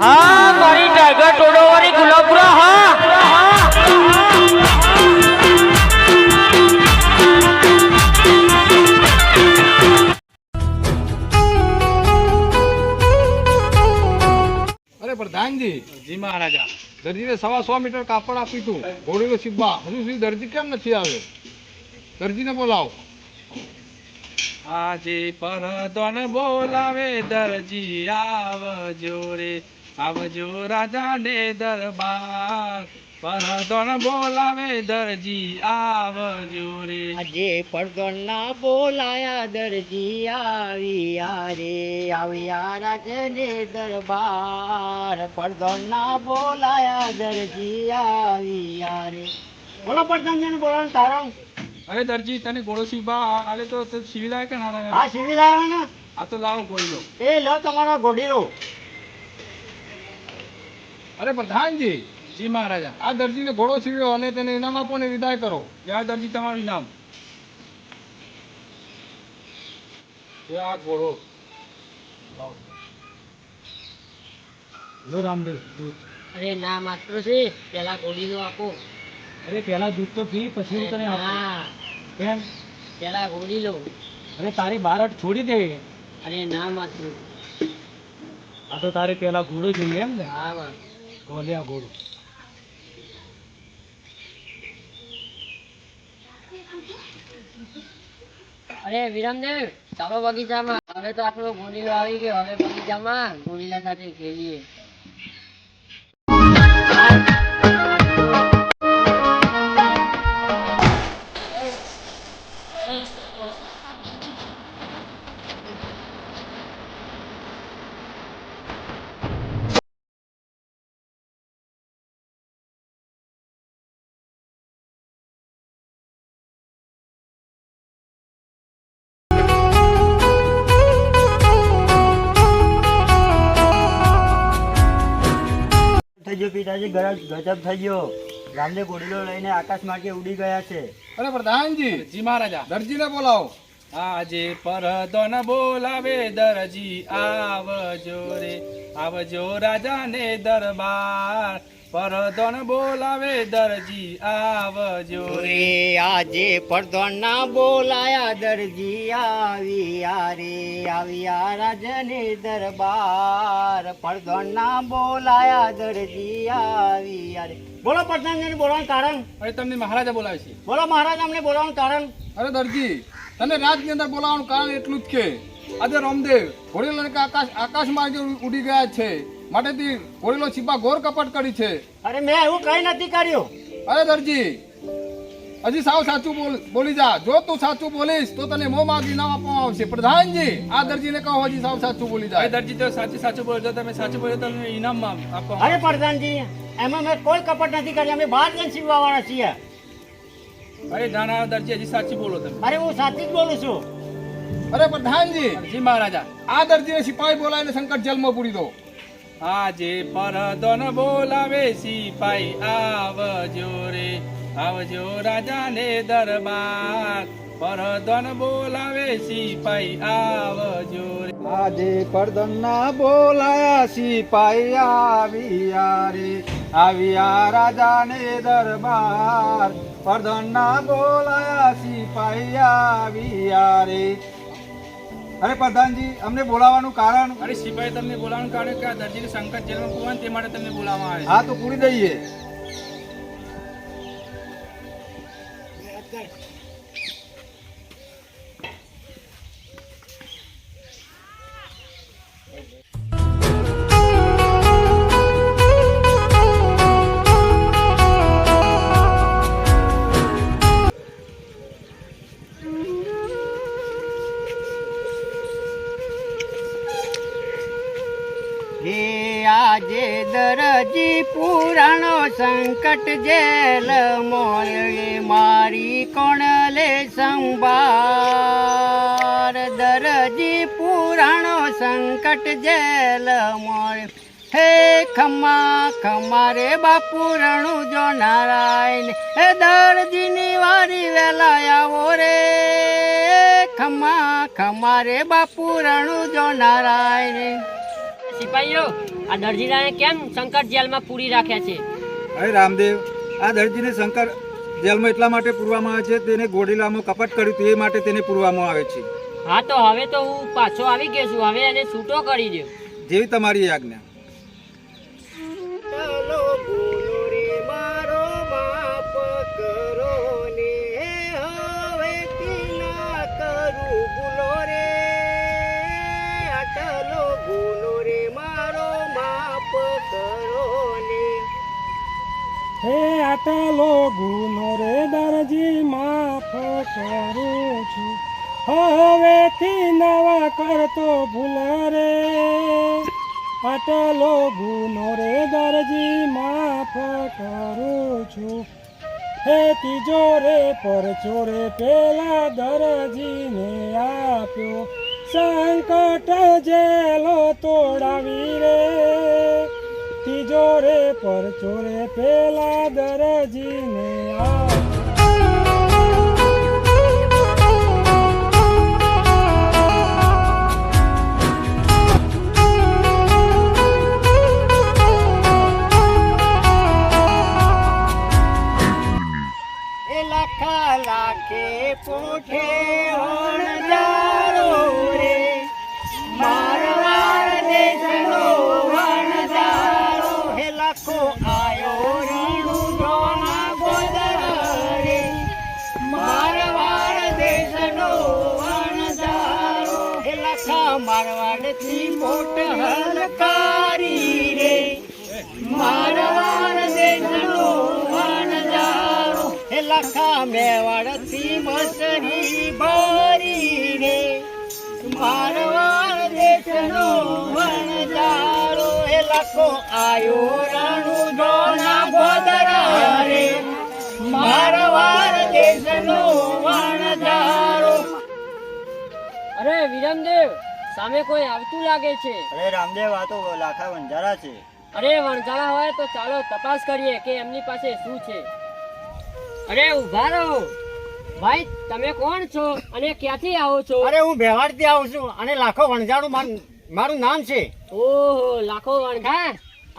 હા મારી ટાઈગર ટોડો વાળી ગુલાબપુરા હા. અરે પ્રધાનજી. જી મહારાજા. દરજીને સવા સો મીટર કાપડ આપ્યું હતું ઘોડીનો સિબ્બા. હજુ સુધી દરજી કેમ નથી આવ્યો? દરજીને બોલાવો. આજે પરદોન બોલાવે દરજી આવજો રે આવજો રાજાને દરબાર. પરદોન બોલાવે દરજી આવજો રે. આજે પડદોના બોલાયા દરજી આવ્યા રે આવ્યા રાજને દરબાર. પડદોના બોલાયા દરજી આવ્યા રે. બોલો પડદાન બોલો તારા. અરે દરજી તને ગોળો સીવવા આલે તો તે કે ના હા આ ને. આ તો લાવો ગોળી લો એ લો તમારો ઘોડીલો અરે પ્રધાનજી જી મહારાજા આ દરજીને ઘોડો સીવ્યો અને તેને ઇનામ આપો ને વિદાય કરો. યા દરજી તમારું નામ એ આ ઘોડો. લો રામદેવ દૂધ. અરે ના માત્ર છે પેલા ઘોડીલો આપો. અરે પેલા દૂધ તો પી પછી હું તને આપું. કેમ? પેલા ઘોડીલો અરે તારી બારટ છોડી દે. અરે ના માત્ર. આ તો તારે પેલા ઘોડો જોઈએ એમ ને. હા ગોલ્યા ઘોડો અરે વિરમદેવ, ચાલો બગીચામાં. હવે તો આપણો ઘોડીલો આવી ગયો. હવે બગીચામાં ઘોડીલા સાથે ખેલીએ. ગયો પિતાજી ગરજ ગજબ થઈ ગયો. રામદેવ ગોડીલો લઈને આકાશ માર્ગે ઉડી ગયા છે. અરે પ્રધાનજી જી મહારાજા દરજીને બોલાવો. આજે પરદોન બોલાવે દરજી આવજો રે આવજો રાજાને દરબાર. પરદોન બોલાવે દરજી આવજો રે. આજે આજે ના બોલાયા દરજી આવ્યા રે આવ્યા રાજને દરબાર. પડદોના બોલાયા દરજી આવ્યા રે. બોલો પડદાન બોલવાનું કારણ? હવે તમને મહારાજા બોલાવે છે. બોલો મહારાજ અમને બોલાવાનું કારણ? અરે દરજી તને રાજની અંદર બોલાવાનું કારણ એટલું જ કે આજે રામદેવ ઘોડીલો આકાશ આકાશ માર્ગે ઉડી ગયા છે. માટેથી કોળીલો છીપા ગોર કપટ કરી છે. અરે મેં એવું કઈ નથી કર્યું. અરે દરજી હજી સાવ સાચું બોલ બોલી જા. જો તું સાચું બોલીશ તો તને મોં માગી નામ આપવામાં આવશે. પ્રધાનજી આ દરજીને કહો હજી સાવ સાચું બોલી જા જાય દરજી તો સાચું સાચું બોલજો તમે સાચું બોલો તમને ઇનામમાં આપવામાં અરે પ્રધાનજી એમાં મેં કોઈ કપટ નથી કરી અમે બહાર જઈને સીવવા વાળા છીએ. અરે નાના દરજી હજી સાચી બોલો તમે. અરે હું સાચી જ બોલું છું. અરે પ્રધાનજી જી મહારાજા. આ દરજીને સિપાહી બોલાવીને સંકટ જેલમાં પૂરી દો. આજે પરદન બોલાવે સિપાઈ, આવજો રે, આવજો રાજાને દરબાર. પરદન બોલાવે સિપાઈ, આવજો રે. આજે પડદનના બોલાયા સિપાઈ આવ્યા રે, આવ્યા રાજાને દરબાર. પડદનના બોલાયા સિપાઈ આવ્યા રે અરે પ્રધાનજી અમને બોલાવવાનું કારણ અરે સિપાઈ તમને બોલાવવાનું કારણ કે આ દરજીને સંકટ જેલમાં પૂરવાનું તે માટે તમને બોલાવવામાં આવે હા તો પૂરી દઈએ. સંકટ જેલ મોરે મારી કોણ લે સંભાર. દરજી પુરાણો સંકટ જેલ મોરે. હે ખમા ખમા રે બાપુ રણું જો નારાયણ. હે દરજીની વારી વેલા આવો રે. ખમા ખમા રે બાપુ રણું જો નારાયણ. સિપાહીઓ આ દરજીલાને કેમ સંકટ જેલમાં પૂરી રાખ્યા છે? અરે રામદેવ આ દરજીને શંકર જેલમાં એટલા માટે પૂરવામાં આવે છે તેને ગોડીલામાં કપટ કર્યું હતું એ માટે તેને પૂરવામાં આવે છે. હા તો હવે તો હું પાછો આવી ગયો છું. હવે એને છૂટો કરી દો જેવી તમારી આજ્ઞા. હે આટલો ગુનો રે દરજી, માફ કરું છું. હવેથી નવા કરતો ભૂલ રે. આટલો ગુનો રે દરજી, માફ કરું છું. હે તીજો રે પર ચોરે પેલા દરજીને આપ્યો. સંકટ જેલો તોડાવી રે. તીજો રે પર ચોરે પેલા દરજીને આપ્યો લખા મારવાડથી મોટ હલકારી રે. મારવાડ દેશનો વણજારો હે લખા મેવાડથી મસરી બારી રે. મારવાડ દેશનો વણજારો હે લખો આયો રાણુ જોના ગોદરા રે. મારવાડ દેશનો વણજારો અરે વિરમદેવ સામે કોઈ આવતું લાગે છે? અરે રામદેવ આ તો લાખા વણઝારા છે. અરે વણઝારા હોય તો ચાલો તપાસ કરીએ કે એમની પાસે શું છે. અરે ઊભા રહો. ભાઈ તમે કોણ છો અને ક્યાંથી આવો છો? અરે હું બેવાડથી આવું છું અને લાખો વણઝારું મારું મારું નામ છે. ઓહો લાખો વણઘા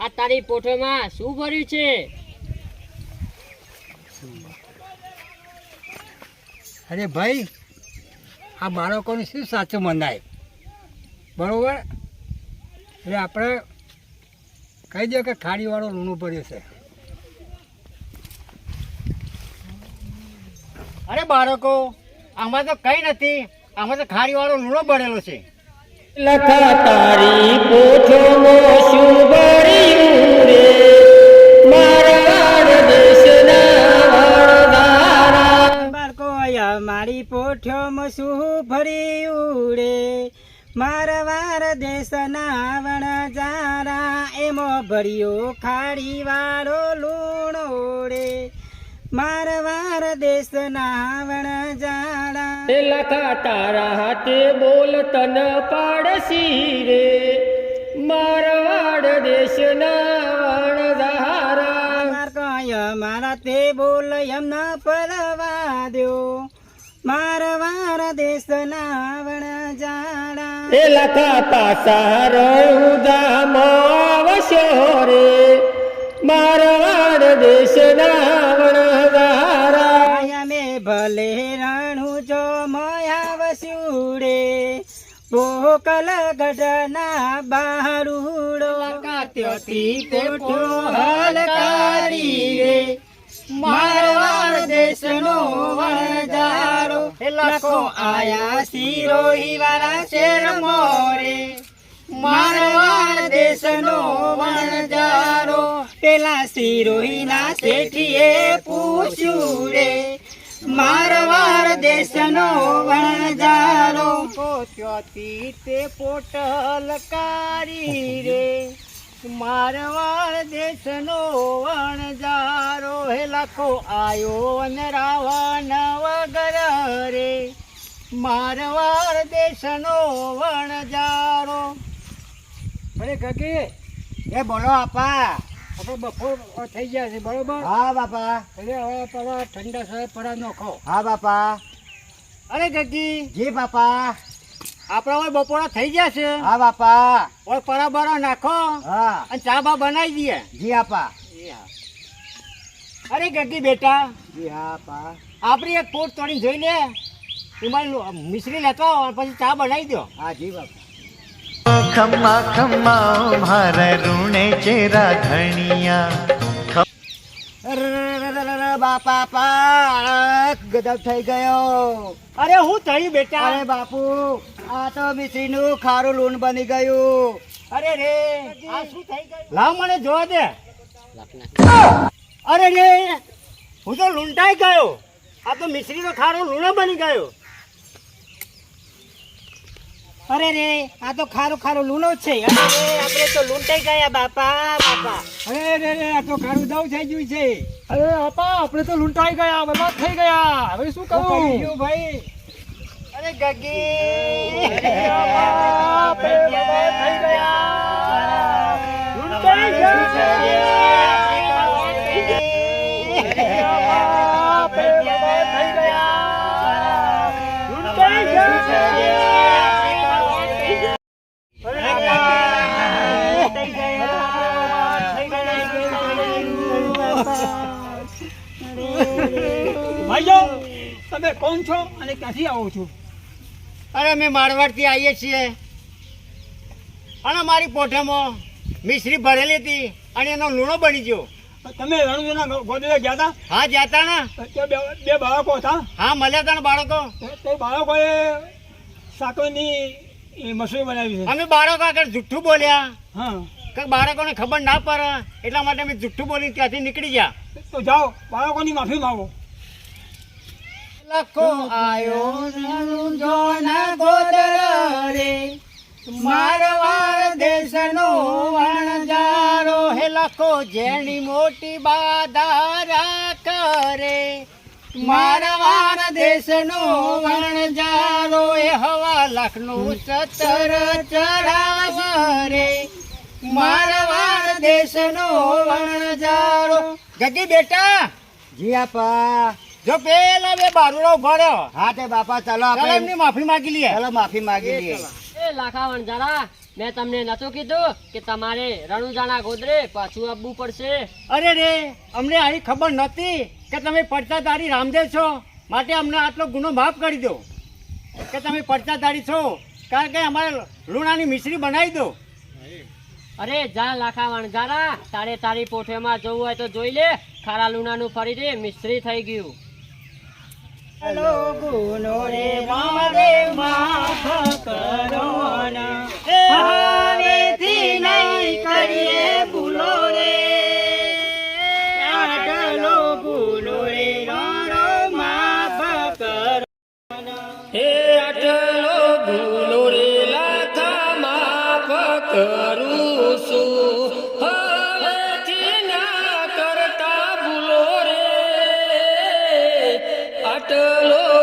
આ તારી પોઠોમાં શું ભર્યું છે? અરે ભાઈ આ બાળકોને શું સાચું મનાય? બરોબર? એટલે આપણે કહી દઈએ કે ખાડીવાળો લૂણું પડ્યું છે. અરે બાળકો આમાં તો કઈ નથી. આમાં તો ખાડીવાળો લૂણો બળેલો છે. લખા તારી પોઠોમો શું ભર્યું રે મારા દેશના બાળકો મારી પોઠ્યોમાં શું ભર્યું રે મારવાર દેશના વણજારા એમો ભર્યો ખાડી વાળો લૂણો રે મારવાર દેશના નાવણ એ લખા તારા હાથે બોલ તન પાડસી રે. મારવાડ દેશના વણઝારા માર્કય મારા તે બોલ એમના પરવા દ્યો. મારવાર દેશના વણજારા એ લખા પાસા રણુદામ આવશો રે મારવાડ દેશના વણઝારા આયા મે ભલે રાણું જો મયા વસ્યુડે પોકલ ગઢના બારુડો ત્યોથી હાલ કારી રે. મારવાડ દેશનો વણજારો લખો આયા સિરોહી વાળા શેર મોરે. મારવાડ દેશનો વણજારો પેલા સિરોહીના શેઠીએ પૂછ્યું રે. મારવાર દેશનો વણજારો પોત્યોથી તે પોટલ કારી રે. મારવાડ દેશનો વણજારો હે લખો આયો અને રાવણ વગર રે મારવાડ દેશનો વણજારો અરે કાકી એ બોલો આપા. આપણે બપોર થઈ ગયા છે બરોબર? હા બાપા. એટલે હવે પેલા ઠંડા સાહેબ પડા નોખો. હા બાપા. અરે ગગી જી બાપા. આપડા હોય બપોરા થઈ ગયા છે. હા બાપા. ઓય પરાબરા નાખો. હા. અને ચા બા બનાવી દઈએ. જી આપા. અરે ગગી બેટા. જી હા પા આપણી એક પોટ તોડી જોઈ લે. એમાં મિશ્રી લેતો પછી ચા બનાવી દો હા જી બાપા. ખમ્મા ખમ્મા મારા રૂણે ચેરા ધણિયા. બાપા ગદબ થઈ ગયો. અરે હું થઈ બેટા? અરે બાપુ. આ તો મિશ્રીનું ખારું લૂણ બની ગયું. અરે રે આ શું થઈ ગયું? લાવ મને જોવા દે. અરે રે હું તો લૂંટાઈ ગયો. આ તો મિશ્રીનો ખારો લૂણો બની ગયો. અરે રે આ તો ખારો ખારો લૂણો જ છે. અરે આપણે તો લૂંટાઈ ગયા બાપા બાપા. અરે રે રે આ તો ખારું દવ થઈ ગયું છે. અરે બાપા આપણે તો લૂંટાઈ ગયા બરબાદ થઈ ગયા. હવે શું કહું? ભાઈ. અરે ગગી થઈ ભાઈઓ તમે કોણ છો અને ક્યાંથી આવો છો? અરે અમે મારવાડથી આવીએ છીએ. અને મારી પોઠામાં મિશ્રી ભરેલી હતી અને એનો લૂણો બની ગયો. તમે રણુજના ગોદરે ગયા હતા હા જાતા ને. બે બાળકો હતા. હા મળ્યા હતા ને બાળકો. તે- બાળકોએ સાકરની મસૂરી બનાવી છે. અમે બાળકો આગળ જુઠ્ઠું બોલ્યા. હા. કે બાળકોને ખબર ના પડે એટલા માટે અમે જુઠ્ઠું બોલી ત્યાંથી નીકળી ગયા. તો જાઓ બાળકોની માફી માંગો. લખો, આયો જોના ગોદર રે. મારવાડ દેશનો વણજારો હે, લખો, જેની મોટી બાધારા કરે. મારવાર દેશનો વણજારો એ હવા લખનું સતર ચરાવરે મારવાર દેશનો વણજારો જગી બેટા, જી આપા. જો પેલા બે બારુડો ઉભાડ્યો હા તે બાપા ચાલો ચાલો આપણે એમની માફી માંગી લઈએ. ચાલો માફી માંગી લઈએ. એ લાખાવણ જરા મેં તમને નતું કીધું કે તમારે રણુજાના ગોદરે પાછું આવવું પડશે. અરે રે અમને આવી ખબર નહોતી કે તમે પડતાધારી રામદેવ છો. માટે અમને આટલો ગુનો માફ કરી દો. કે તમે પડતાધારી છો. કારણ કે અમારે લુણાની મિશ્રી બનાવી દો. અરે જા લાખાવણ જરા તારે તારી પોઠેમાં જવું હોય તો જોઈ લે. ખારા લુણાનું ફરી દે મિસ્ત્રી થઈ ગયું. ગુનો રે રામદેવ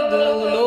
આટલો